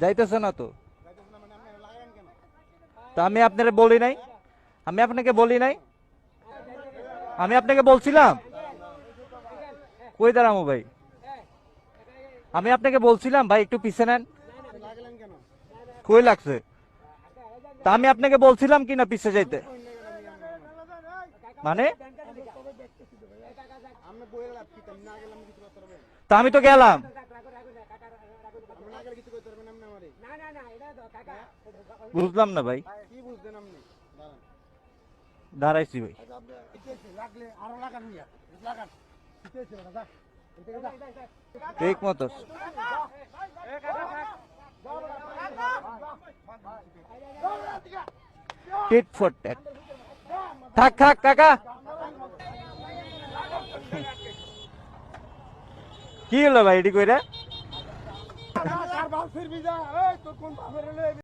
যাইতেছে না তো। তা আমি আপনারা বলি নাই? আমি আপনাকে বলি নাই? আমি আপনাকে বলছিলাম? কই দাঁড়ামো ভাই? আমি আপনাকে বলছিলাম, ভাই, একটু পিছে নেন। কই লাগছে? তা আমি আপনাকে বলছিলাম কি না পিছে যাইতে? মানে? তা আমি তো গেলাম। বুঝলাম না ভাই। দাঁড়াইছি ভাই। ঠিক মতো টিট ফর থাক থাক কাকা। কি হলো ভাই এটি কইরা?